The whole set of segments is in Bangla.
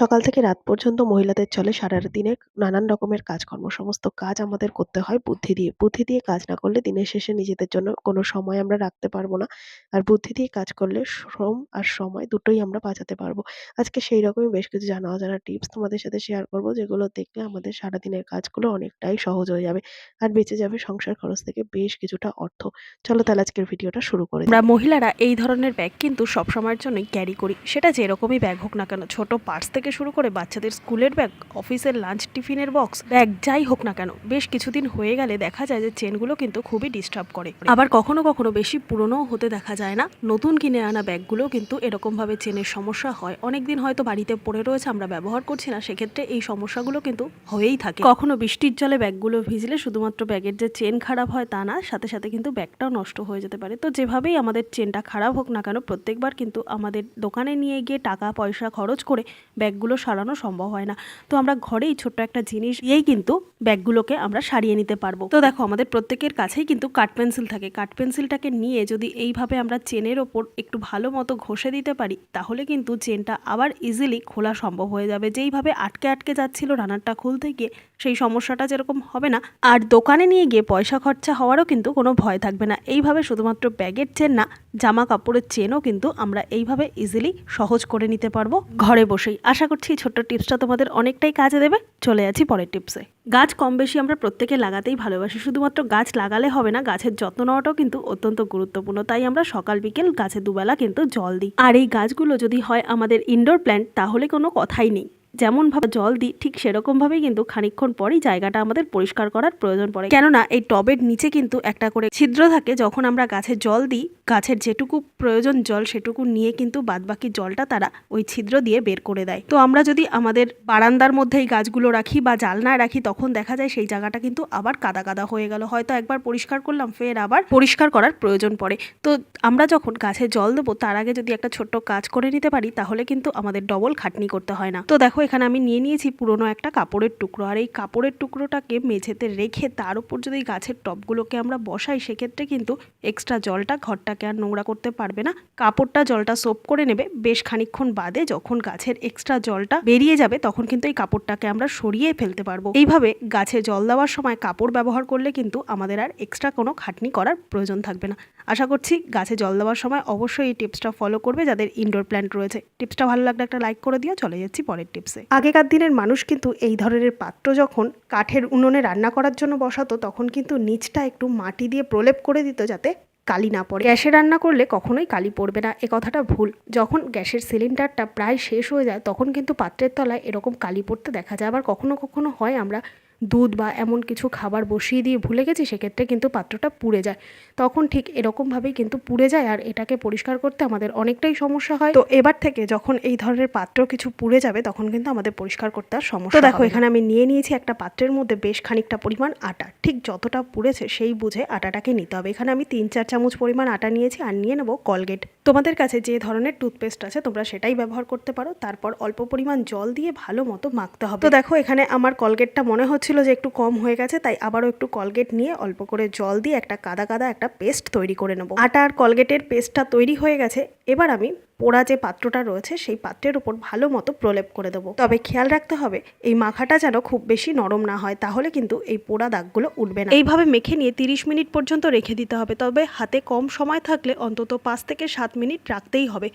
সকাল থেকে রাত পর্যন্ত মহিলাদের চলে সারাদিনের নানান রকমের কাজকর্ম। সমস্ত কাজ আমাদের করতে হয় বুদ্ধি দিয়ে। বুদ্ধি দিয়ে কাজ না করলে দিনের শেষে নিজেদের জন্য কোনো সময় আমরা রাখতে পারব না। আর বুদ্ধি দিয়ে কাজ করলে শ্রম আর সময় দুটোই আমরা বাঁচাতে পারব। আজকে সেই রকমই বেশ কিছু জানা অজানা টিপস তোমাদের সাথে শেয়ার করব, যেগুলো দেখলে আমাদের সারাদিনের কাজগুলো অনেকটাই সহজ হয়ে যাবে। আর বেঁচে যাবে সংসার খরচ থেকে বেশ কিছুটা অর্থ। চলো তাহলে আজকের ভিডিওটা শুরু করে। আমরা মহিলারা এই ধরনের ব্যাগ কিন্তু সব সময়ের জন্যই ক্যারি করি সেটা যেরকমই ব্যাগ হোক না কেন, ছোট পার্স থেকে শুরু করে বাচ্চাদের স্কুলের ব্যাগ, অফিসের লাঞ্চ টিফিনের বক্স ব্যাগ যাই হোক না কেন, বেশ কিছুদিন হয়ে গেলে দেখা যায় যে চেনগুলো কিন্তু খুবই ডিস্টার্ব করে। আবার কখনো কখনো বেশি পুরনোও হতে দেখা যায় না। নতুন কিনে আনা ব্যাগগুলো কিন্তু এরকমভাবে চেনের সমস্যা হয়। অনেকদিন হয়তো বাড়িতে পড়ে রয়েছে, আমরা ব্যবহার করছি না, সেক্ষেত্রে এই সমস্যাগুলো কিন্তু হয়েই থাকে। কখনো বৃষ্টির জলে ব্যাগগুলো ভিজলে শুধুমাত্র ব্যাগের যে চেন খারাপ হয় তা না, সাথে সাথে কিন্তু ব্যাগটাও নষ্ট হয়ে যেতে পারে। তো যেভাবেই আমাদের চেনটা খারাপ হোক না কেন, প্রত্যেকবার কিন্তু আমাদের দোকানে নিয়ে গিয়ে টাকা পয়সা খরচ করে ব্যাগগুলো সারানো সম্ভব হয় না। তো আমরা ঘরেই ছোট্ট একটা জিনিস দিয়েই কিন্তু ব্যাগগুলোকে আমরা সারিয়ে নিতে পারব। তো দেখো, আমাদের প্রত্যেকের কাছেই কিন্তু কাঠ পেন্সিল থাকে। কাঠ পেন্সিলটাকে নিয়ে যদি এইভাবে আমরা চেনের ওপর একটু ভালো মতো ঘষে দিতে পারি, তাহলে কিন্তু চেনটা আবার ইজিলি খোলা সম্ভব হয়ে যাবে। যেইভাবে আটকে আটকে যাচ্ছিল রানারটা খুলতে গিয়ে সেই সমস্যাটা যেরকম হবে না। আর দোকানে নিয়ে গিয়ে পয়সা খরচা হওয়ারও কিন্তু কোনো ভয় থাকবে না। এইভাবে শুধুমাত্র ব্যাগের চেন না জামা কাপড়ের চেনও কিন্তু আমরা এইভাবে ইজিলি সহজ করে নিতে পারব ঘরে বসেই। আশা করছি এই ছোট্ট টিপসটা তোমাদের অনেকটাই কাজে দেবে। চলে আছি পরের টিপসে। গাছ কম বেশি আমরা প্রত্যেকে লাগাতেই ভালোবাসি। শুধুমাত্র গাছ লাগালে হবে না, গাছের যত্ন নেওয়াটাও কিন্তু অত্যন্ত গুরুত্বপূর্ণ। তাই আমরা সকাল, বিকেল গাছে দুবেলা কিন্তু জল দিই। আর এই গাছগুলো যদি হয় আমাদের ইনডোর প্ল্যান্ট তাহলে কোনো কথাই নেই। যেমনভাবে জল দিই, ঠিক সেরকমভাবেই কিন্তু খানিকক্ষণ পরেই জায়গাটা আমাদের পরিষ্কার করার প্রয়োজন পড়ে। কেননা এই টবের নিচে কিন্তু একটা করে ছিদ্র থাকে, যখন আমরা গাছে জল দিই, গাছের যেটুকু প্রয়োজন জল সেটুকু নিয়ে কিন্তু বাদবাকি জলটা তারা ওই ছিদ্র দিয়ে বের করে দেয়। তো আমরা যদি আমাদের বারান্দার মধ্যে এই গাছগুলো রাখি বা জালনায় রাখি, তখন দেখা যায় সেই জায়গাটা কিন্তু আবার কাদা কাদা হয়ে গেল। হয়তো একবার পরিষ্কার করলাম, ফের আবার পরিষ্কার করার প্রয়োজন পড়ে। তো আমরা যখন গাছে জল দেবো, তার আগে যদি একটা ছোট্ট কাজ করে নিতে পারি, তাহলে কিন্তু আমাদের ডবল খাটনি করতে হয় না। তো দেখো এখানে আমি নিয়ে নিয়েছি পুরনো একটা কাপড়ের টুকরো। আর এই কাপড়ের টুকরোটাকে মেঝেতে রেখে তার উপর যদি গাছের টবগুলোকে আমরা বসাই, সেক্ষেত্রে কিন্তু এক্সট্রা জলটা ঘরটাকে আর নোংরা করতে পারবে না। কাপড়টা জলটা সোপ করে নেবে। বেশ খানিকক্ষণ বাদে যখন গাছের এক্সট্রা জলটা বেরিয়ে যাবে, তখন কিন্তু এই কাপড়টাকে আমরা সরিয়ে ফেলতে পারব। এইভাবে গাছে জল দেওয়ার সময় কাপড় ব্যবহার করলে কিন্তু আমাদের আর এক্সট্রা কোনো খাটনি করার প্রয়োজন থাকবে না। আশা করছি গাছে জল দেওয়ার সময় অবশ্যই এই টিপসটা ফলো করবে, যাদের ইনডোর প্ল্যান্ট রয়েছে। টিপসটা ভালো লাগলে একটা লাইক করে দিও। চলে যাচ্ছি পরের টিপসে আগেকার দিনের মানুষ কিন্তু এই ধরনের পাত্র যখন কাঠের উনুনে রান্না করার জন্য বসাতো, তখন কিন্তু নিচটা একটু মাটি দিয়ে প্রলেপ করে দিত যাতে কালি না পড়ে। গ্যাসে রান্না করলে কখনোই কালি পড়বে না, এ কথাটা ভুল। যখন গ্যাসের সিলিন্ডারটা প্রায় শেষ হয়ে যায়, তখন কিন্তু পাত্রের তলায় এরকম কালি পড়তে দেখা যায়। আবার কখনো কখনো হয় আমরা দুধ বা এমন কিছু খাবার বসিয়ে দিয়ে ভুলে গেছি সেক্ষেত্রে কিন্তু পাত্রটা পুড়ে যায়। তখন ঠিক এরকমভাবেই কিন্তু পুড়ে যায় আর এটাকে পরিষ্কার করতে আমাদের অনেকটাই সমস্যা হয়। তো এবার থেকে যখন এই ধরনের পাত্র কিছু পুড়ে যাবে তখন কিন্তু আমাদের পরিষ্কার করতে আর সমস্যা দেখো এখানে আমি নিয়ে নিয়েছি একটা পাত্রের মধ্যে বেশ খানিকটা পরিমাণ আটা। ঠিক যতটা পুড়েছে সেই বুঝে আটাটাকে নিতে হবে। এখানে আমি তিন চার চামচ পরিমাণ আটা নিয়েছি আর নিয়ে নেব কলগেট। তোমাদের কাছে যে ধরনের টুথপেস্ট আছে তোমরা সেটাই ব্যবহার করতে পারো। তারপর অল্প পরিমাণ জল দিয়ে ভালো মতো মাখতে হবে। তো দেখো এখানে আমার কলগেটটা মনে হচ্ছিল যে একটু কম হয়ে গেছে, তাই আবারও একটু কলগেট নিয়ে অল্প করে জল দিয়ে একটা কাদা কাদা একটা পেস্ট তৈরি করে নেব। আটা আর কলগেটের পেস্টটা তৈরি হয়ে গেছে এবার আমি পোড়া যে পাত্রটা রয়েছে, সেই পাত্রের উপর ভালো মতো প্রলেপ করে দেবো। তবে খেয়াল রাখতে হবে, এই মাখাটা যেন খুব বেশি নরম না হয়, তাহলে কিন্তু এই পোড়া দাগগুলো উঠবে না। এইভাবে মেখে নিয়ে তিরিশ মিনিট পর্যন্ত রেখে দিতে হবে, তবে হাতে কম সময় থাকলে অন্তত পাঁচ থেকে সাত মিনিট রাখতেই হবে।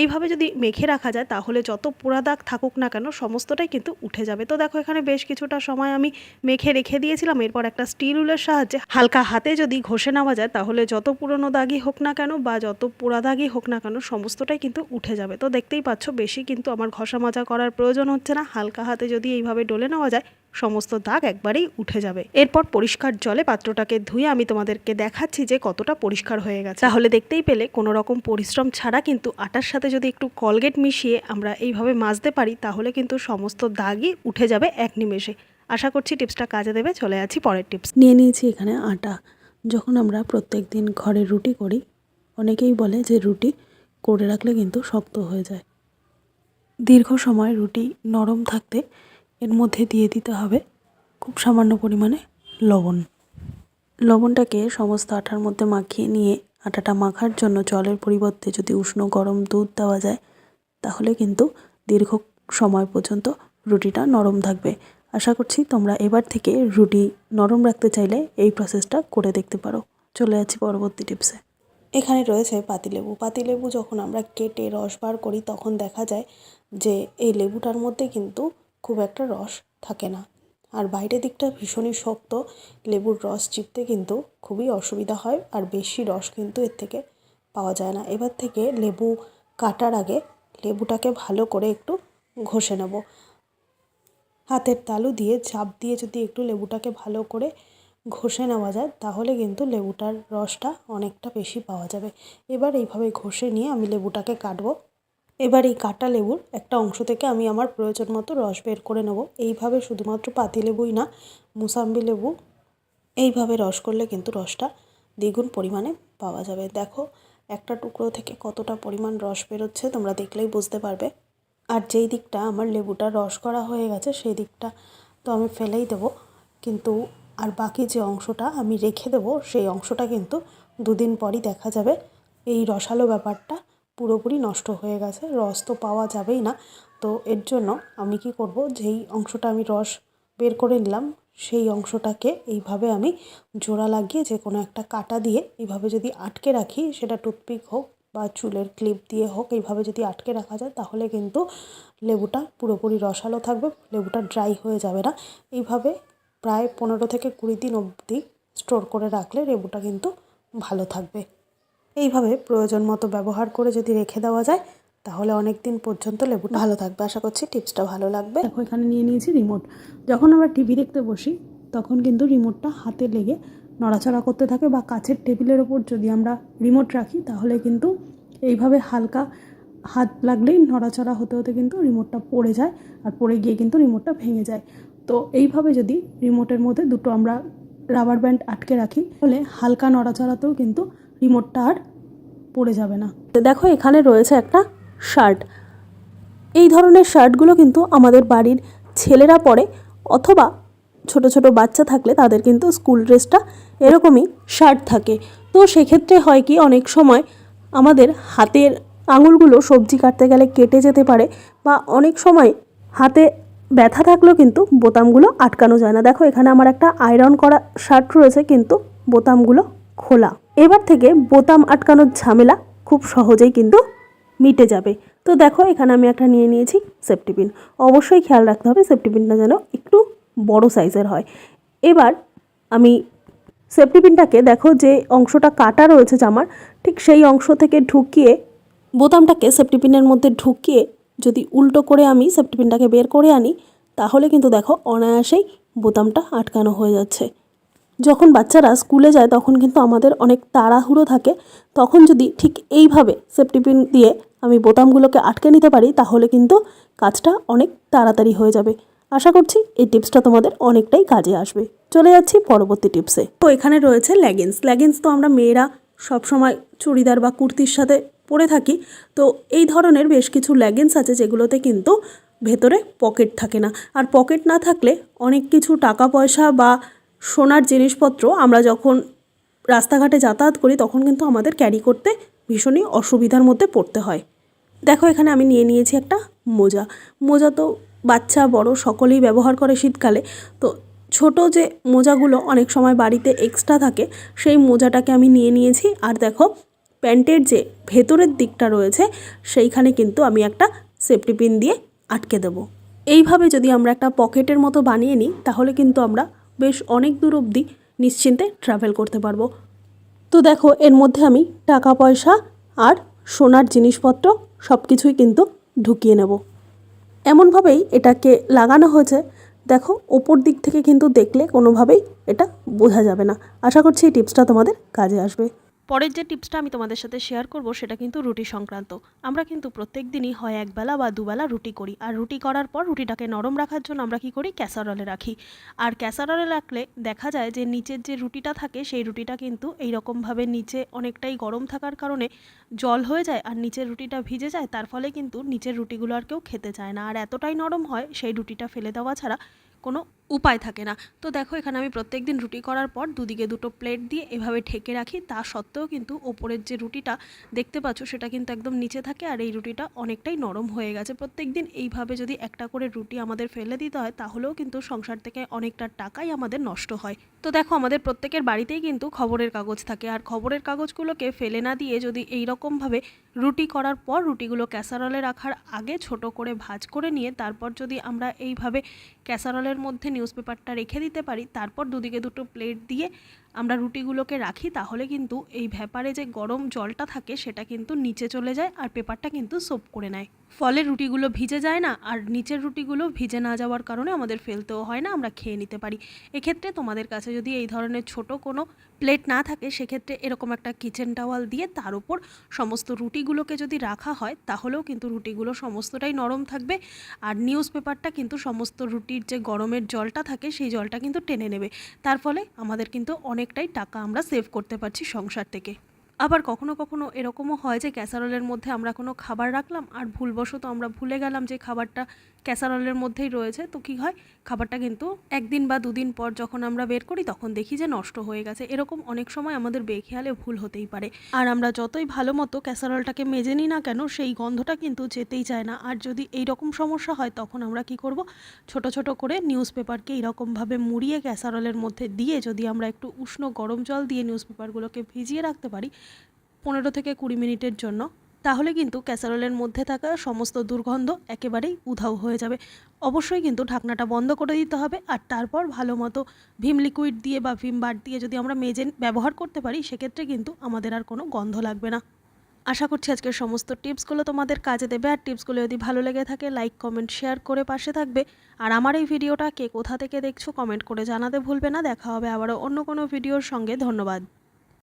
এইভাবে যদি মেখে রাখা যায়, তাহলে যত পোড়া দাগ থাকুক না কেন, সমস্তটাই কিন্তু উঠে যাবে। তো দেখো, এখানে বেশ কিছুটা সময় আমি মেখে রেখে দিয়েছিলাম, এরপর একটা স্টিল উলের সাহায্যে। হালকা হাতে যদি ঘষে নেওয়া যায়, তাহলে যত পুরনো দাগই হোক না কেন, বা যত পোড়া দাগই হোক না কেন সমস্তটাই কিন্তু উঠে যাবে। তো দেখতেই পাচ্ছ, বেশি কিন্তু আমার ঘষা মাজা করার প্রয়োজন হচ্ছে না। হালকা হাতে যদি এইভাবে ডলে নেওয়া যায়, সমস্ত দাগ একবারেই উঠে যাবে। এরপর পরিষ্কার জলে পাত্রটাকে ধুয়ে আমি তোমাদেরকে দেখাচ্ছি যে কতটা পরিষ্কার হয়ে গেছে। তাহলে দেখতেই পেলে, কোনো রকম পরিশ্রম ছাড়া কিন্তু আটার সাথে যদি একটু কলগেট মিশিয়ে আমরা এইভাবে মাজতে পারি, তাহলে কিন্তু সমস্ত দাগই উঠে যাবে এক নিমেষে। আশা করছি টিপসটা কাজে দেবে। চলে আছি পরের টিপস। নিয়ে নিয়েছি এখানে আটা। যখন আমরা প্রত্যেক দিন ঘরে রুটি করি, অনেকেই বলে যে রুটি করে রাখলে কিন্তু শক্ত হয়ে যায়। দীর্ঘ সময় রুটি নরম থাকতে এর মধ্যে দিয়ে দিতে হবে খুব সামান্য পরিমাণে লবণ। লবণটাকে সমস্ত আটার মধ্যে মাখিয়ে নিয়ে আটাটা মাখার জন্য জলের পরিবর্তে যদি উষ্ণ গরম দুধ দেওয়া যায়, তাহলে কিন্তু দীর্ঘ সময় পর্যন্ত রুটিটা নরম থাকবে। আশা করছি তোমরা এবার থেকে রুটি নরম রাখতে চাইলে এই প্রসেসটা করে দেখতে পারো। চলে যাচ্ছি পরবর্তী টিপসে এখানে রয়েছে পাতিলেবু। পাতিলেবু যখন আমরা কেটে রস বার করি, তখন দেখা যায় যে এই লেবুটার মধ্যে কিন্তু খুব একটা রস থাকে না। আর বাইরের দিকটা ভীষণই শক্ত, লেবুর রস চিপতে কিন্তু খুবই অসুবিধা হয় আর বেশি রস কিন্তু এর থেকে পাওয়া যায় না। এবার থেকে লেবু কাটার আগে লেবুটাকে ভালো করে একটু ঘষে নেব। হাতের তালু দিয়ে চাপ দিয়ে যদি একটু লেবুটাকে ভালো করে ঘষে নেওয়া যায়, তাহলে কিন্তু লেবুটার রসটা অনেকটা বেশি পাওয়া যাবে। এবার এইভাবে ঘষে নিয়ে আমি লেবুটাকে কাটবো। এবার এই কাটা লেবুর একটা অংশ থেকে আমি আমার প্রয়োজন মতো রস বের করে নেব। এইভাবে শুধুমাত্র পাতি লেবুই না, মুসাম্বি লেবু, এইভাবে রস করলে কিন্তু রসটা দ্বিগুণ পরিমাণে পাওয়া যাবে। দেখো, একটা টুকরো থেকে কতটা পরিমাণ রস বেরোচ্ছে তোমরা দেখলেই বুঝতে পারবে। আর যেই দিকটা আমার লেবুটা রস করা হয়ে গেছে, সেই দিকটা তো আমি ফেলেই দেবো। কিন্তু আর বাকি যে অংশটা আমি রেখে দেবো, সেই অংশটা কিন্তু দুদিন পরই দেখা যাবে। এই রসালো ব্যাপারটা পুরোপুরি নষ্ট হয়ে গেছে, রস তো পাওয়া যাবেই না। তো এর জন্য আমি কি করব, যেই অংশটা আমি রস বের করে নিলাম, সেই অংশটাকে এইভাবে আমি জোড়া লাগিয়ে যে কোনো একটা কাটা দিয়ে এইভাবে যদি আটকে রাখি, সেটা টুথপিক হোক বা চুলের ক্লিপ দিয়ে হোক, এইভাবে যদি আটকে রাখা যায়, তাহলে কিন্তু লেবুটা পুরোপুরি রসালো থাকবে, লেবুটা ড্রাই হয়ে যাবে না। এইভাবে প্রায় পনেরো থেকে কুড়ি দিন অবধি স্টোর করে রাখলে লেবুটা কিন্তু ভালো থাকবে। এইভাবে প্রয়োজন মতো ব্যবহার করে যদি রেখে দেওয়া যায়, তাহলে অনেক দিন পর্যন্ত লেবুটা ভালো থাকবে। আশা করছি টিপসটা ভালো লাগবে। দেখো, এখানে নিয়ে নিয়েছি রিমোট। যখন আমরা টিভি দেখতে বসি, তখন কিন্তু রিমোটটা হাতে লেগে নড়াচড়া করতে থাকে বা কাছের টেবিলের ওপর যদি আমরা রিমোট রাখি, তাহলে কিন্তু এইভাবে হালকা হাত লাগলেই নড়াচড়া হতে হতে কিন্তু রিমোটটা পড়ে যায় আর পড়ে গিয়ে কিন্তু রিমোটটা ভেঙে যায়। তো এইভাবে যদি রিমোটের মধ্যে দুটো আমরা রাবার ব্যান্ড আটকে রাখি, তাহলে হালকা নড়াচড়াতেও কিন্তু রিমোটটা আর পড়ে যাবে না। দেখো এখানে রয়েছে একটা শার্ট এই ধরনের শার্টগুলো কিন্তু আমাদের বাড়ির ছেলেরা পরে অথবা ছোট ছোট বাচ্চা থাকলে তাদের কিন্তু স্কুল ড্রেসটা এরকমই শার্ট থাকে। তো সেক্ষেত্রে হয় কি, অনেক সময় আমাদের হাতের আঙুলগুলো সবজি কাটতে গেলে কেটে যেতে পারে বা অনেক সময় হাতে ব্যথা থাকলেও কিন্তু বোতামগুলো আটকানো যায় না। দেখো, এখানে আমার একটা আয়রন করা শার্ট রয়েছে, কিন্তু বোতামগুলো খোলা। এবার থেকে বোতাম আটকানোর ঝামেলা খুব সহজেই কিন্তু মিটে যাবে। তো দেখো, এখানে আমি একটা নিয়ে নিয়েছি সেফটি পিন অবশ্যই খেয়াল রাখতে হবে সেফটি পিনটা যেন একটু বড় সাইজের হয়। এবার আমি সেফটি পিনটাকে দেখো, যে অংশটা কাটা রয়েছে জামার, ঠিক সেই অংশ থেকে ঢুকিয়ে বোতামটাকে সেফটি পিনের মধ্যে ঢুকিয়ে যদি উল্টো করে আমি সেফটি পিনটাকে বের করে আনি, তাহলে কিন্তু দেখো অনায়াসেই বোতামটা আটকানো হয়ে যাচ্ছে। যখন বাচ্চারা স্কুলে যায়, তখন কিন্তু আমাদের অনেক তাড়াহুড়ো থাকে। তখন যদি ঠিক এইভাবে সেফটি পিন দিয়ে আমি বোতামগুলোকে আটকে নিতে পারি, তাহলে কিন্তু কাজটা অনেক তাড়াতাড়ি হয়ে যাবে। আশা করছি এই টিপসটা তোমাদের অনেকটাই কাজে আসবে। চলে যাচ্ছি পরবর্তী টিপসে। তো এখানে রয়েছে লেগিংস লেগিংস তো আমরা মেয়েরা সবসময় চুড়িদার বা কুর্তির সাথে পরে থাকি। তো এই ধরনের বেশ কিছু লেগিংস আছে যেগুলোতে কিন্তু ভেতরে পকেট থাকে না। আর পকেট না থাকলে অনেক কিছু টাকা পয়সা বা সোনার জিনিসপত্র আমরা যখন রাস্তাঘাটে যাতায়াত করি, তখন কিন্তু আমাদের ক্যারি করতে ভীষণই অসুবিধার মধ্যে পড়তে হয়। দেখো এখানে আমি নিয়ে নিয়েছি একটা মোজা। মোজা তো বাচ্চা, বড় সকলেই ব্যবহার করে শীতকালে। তো ছোট যে মোজাগুলো অনেক সময় বাড়িতে এক্সট্রা থাকে, সেই মোজাটাকে আমি নিয়ে নিয়েছি। আর দেখো প্যান্টের যে ভেতরের দিকটা রয়েছে, সেইখানে কিন্তু আমি একটা সেফটি পিন দিয়ে আটকে দেবো। এইভাবে যদি আমরা একটা পকেটের মতো বানিয়ে নিই, তাহলে কিন্তু আমরা বেশ অনেক দূর অবধি নিশ্চিন্তে ট্রাভেল করতে পারব। তো দেখো, এর মধ্যে আমি টাকা, পয়সা আর সোনার জিনিসপত্র সব কিছুই কিন্তু ঢুকিয়ে নেব। এমনভাবেই এটাকে লাগানো হয়েছে। দেখো, ওপর দিক থেকে কিন্তু দেখলে কোনোভাবেই এটা বোঝা যাবে না। আশা করছি এই টিপসটা তোমাদের কাজে আসবে। পরের যে টিপসটা আমি তোমাদের সাথে শেয়ার করব, সেটা কিন্তু রুটি সংক্রান্ত। আমরা কিন্তু প্রত্যেক দিনই হয় একবেলা বা দুবেলা রুটি করি। আর রুটি করার পর রুটিটাকে নরম রাখার জন্য আমরা কি করি? ক্যাসারলে রাখি। আর ক্যাসারলে রাখলে দেখা যায় যে নিচের যে রুটিটা থাকে, সেই রুটিটা কিন্তু এই রকমভাবে নিচে অনেকটাই গরম থাকার কারণে জল হয়ে যায় আর নিচের রুটিটা ভিজে যায়। তার ফলে কিন্তু নিচের রুটিগুলো আর কেউ খেতে চায় না। আর এতটাই নরম হয়, সেই রুটিটা ফেলে দেওয়া ছাড়া কোনো উপায় থাকে না। তো দেখো এখানে আমি প্রত্যেক দিন রুটি করার পর দুদিকে দুটো প্লেট দিয়ে এভাবে ঢেকে রাখি। তা সত্ত্বেও কিন্তু ওপরের যে রুটিটা দেখতে পাচ্ছ সেটা কিন্তু একদম নিচে থাকে আর এই রুটিটা অনেকটাই নরম হয়ে গেছে। প্রত্যেক দিন এইভাবে যদি একটা করে রুটি আমাদের ফেলে দিতে হয় তাহলেও কিন্তু সংসার থেকে অনেকটা টাকাই আমাদের নষ্ট হয়। তো দেখো আমাদের প্রত্যেকের বাড়িতেই কিন্তু খবরের কাগজ থাকে আর খবরের কাগজগুলোকে ফেলে না দিয়ে যদি এই রকমভাবে রুটি করার পর রুটিগুলো ক্যাসারলে রাখার আগে ছোট করে ভাজ করে নিয়ে তারপর যদি আমরা এইভাবে ক্যাসারলের মধ্যে নিউজ পেপারটা রেখে দিতে পারি তারপর দুদিকে দুটো প্লেট দিয়ে আমরা রুটিগুলোকে রাখি, তাহলে কিন্তু এই ভ্যাপারে যে গরম জলটা থাকে সেটা কিন্তু নিচে চলে যায় আর পেপারটা কিন্তু সোপ করে নেয়। ফলে রুটিগুলো ভিজে যায় না আর নিচের রুটিগুলো ভিজে না যাওয়ার কারণে আমাদের ফেলতেও হয় না, আমরা খেয়ে নিতে পারি। এক্ষেত্রে তোমাদের কাছে যদি এই ধরনের ছোট কোনো প্লেট না থাকে, সেক্ষেত্রে এরকম একটা কিচেন টাওয়াল দিয়ে তার উপর সমস্ত রুটিগুলোকে যদি রাখা হয়, তাহলেও কিন্তু রুটিগুলো সমস্তটাই নরম থাকবে আর নিউজ পেপারটা কিন্তু সমস্ত রুটির যে গরমের জলটা থাকে, সেই জলটা কিন্তু টেনে নেবে। তার ফলে আমাদের কিন্তু অনেকটাই টাকা আমরা সেভ করতে পারছি সংসার থেকে। আবার কখনো কখনো এরকমও হয় যে ক্যাসারোলের মধ্যে আমরা কোনো খাবার রাখলাম আর ভুলবশত আমরা ভুলে গেলাম যে খাবারটা ক্যাসারোলের মধ্যেই রয়েছে। তো কী হয়? খাবারটা কিন্তু একদিন বা দুদিন পর যখন আমরা বের করি, তখন দেখি যে নষ্ট হয়ে গেছে। এরকম অনেক সময় আমাদের বেখেয়ালে ভুল হতেই পারে। আর আমরা যতই ভালো মতো ক্যাসারোলটাকে মেজে নিই না কেন, সেই গন্ধটা কিন্তু যেতেই চায় না। আর যদি এই রকম সমস্যা হয়, তখন আমরা কি করব? ছোট ছোট করে নিউজ পেপারকে এইরকমভাবে মুড়িয়ে ক্যাসারোলের মধ্যে দিয়ে যদি আমরা একটু উষ্ণ গরম জল দিয়ে নিউজ পেপারগুলোকে ভিজিয়ে রাখতে পারি, পনেরো থেকে কুড়ি মিনিটের জন্য তাহলে কিন্তু ক্যাসারোলের মধ্যে থাকা সমস্ত দুর্গন্ধ একেবারেই উধাও হয়ে যাবে। অবশ্যই কিন্তু ঢাকনাটা বন্ধ করে দিতে হবে আর তারপর ভালো মতো ভিম লিকুইড দিয়ে বা ভিম বার দিয়ে যদি আমরা মেজে ব্যবহার করতে পারি, সেক্ষেত্রে কিন্তু আমাদের আর কোনো গন্ধ লাগবে না। আশা করছি আজকের সমস্ত টিপসগুলো তোমাদের কাজে দেবে। আর টিপসগুলো যদি ভালো লেগে থাকে লাইক কমেন্ট শেয়ার করে পাশে থাকবে। আর আমার এই ভিডিওটা কে কোথা থেকে দেখছ কমেন্ট করে জানাতে ভুলবে না। দেখা হবে আবারও অন্য কোনো ভিডিওর সঙ্গে। ধন্যবাদ।